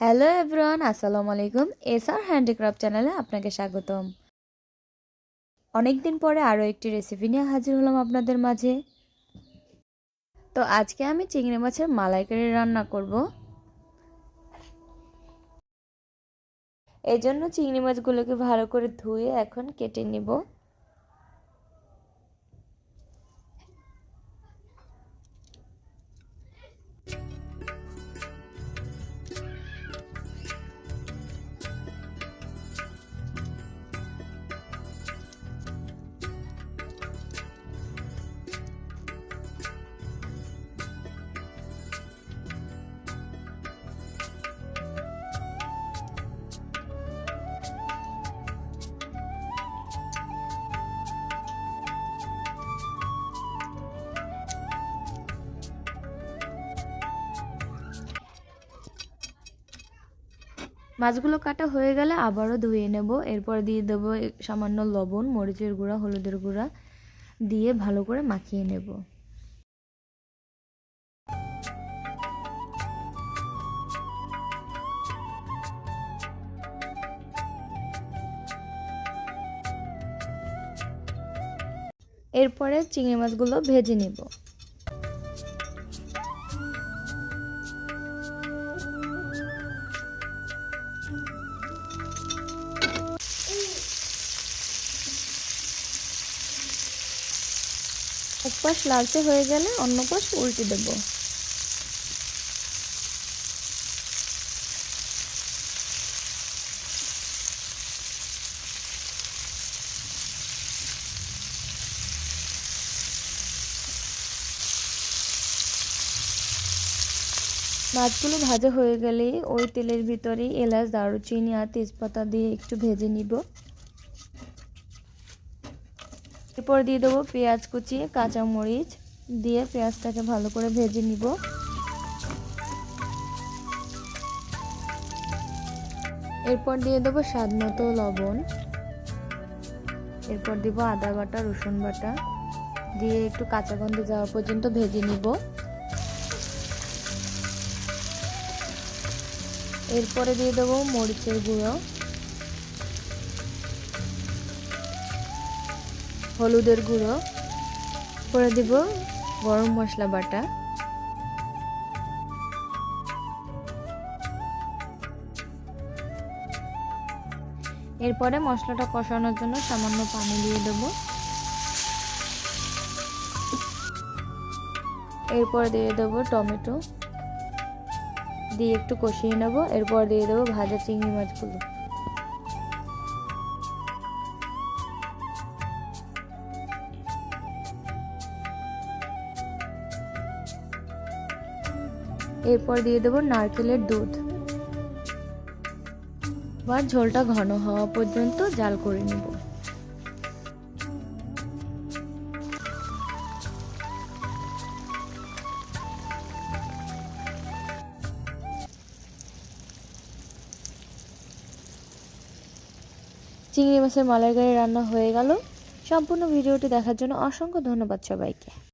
Hello everyone আসসালামু আলাইকুম SR handicraft চ্যানেলে আপনাকে স্বাগতম। অনেক দিন পরে আরও একটি রেসিপি নিয়ে হাজির হলাম আপনাদের মাঝে। তো আজকে আমি চিংড়ি মাছের মালাইকারি রান্না করব। এই জন্য চিংড়ি মাছগুলোকে ভালো করে ধুয়ে এখন কেটে নিব। মাছগুলো কাটা হয়ে গেলে আবারও ধুয়ে নেব। এরপর দিয়ে দেবো সামান্য লবণ, মরিচের গুঁড়া, হলুদের গুঁড়া দিয়ে ভালো করে মাখিয়ে নেব। এরপরে চিংড়ি মাছগুলো ভেজে নেব। এক পাশ লালচে হয়ে গেলে অন্য পাশ উল্টে দেব। মাছগুলো ভাজা হয়ে গেলে ওই তেলের ভিতরে এলাচ, দারুচিনি আর তেজপাতা দিয়ে একটু ভেজে নিব। এরপর দিয়ে দেবো পেঁয়াজ কুচি কাঁচামরিচ দিয়ে পেঁয়াজটাকে ভালো করে ভেজে নিব। এরপর দিয়ে দেবো স্বাদ মতো লবণ। এরপর দিব আদা বাটা, রসুন বাটা। দিয়ে একটু কাঁচা গন্ধে যাওয়া পর্যন্ত ভেজে নিব। এরপরে দিয়ে দেবো মরিচের গুঁড়ো। হলুদের গুঁড়ো। করে দিব গরম মশলা বাটা। এরপরে মশলাটা কষানোর জন্য সামান্য পানি দিয়ে দেব। এরপর দিয়ে দেবো টমেটো। দিয়ে একটু কষিয়ে নেব। এরপর দিয়ে দেবো ভাজা চিংড়ি মাছগুলো। এরপর দিয়ে দেবো নারকেলের দুধ। বা ঝোলটা ঘন হওয়া পর্যন্ত জাল করে নেব। চিংড়ি মাছের মালাইকারি রান্না হয়ে গেল। সম্পূর্ণ ভিডিওটি দেখার জন্য অসংখ্য ধন্যবাদ সবাইকে।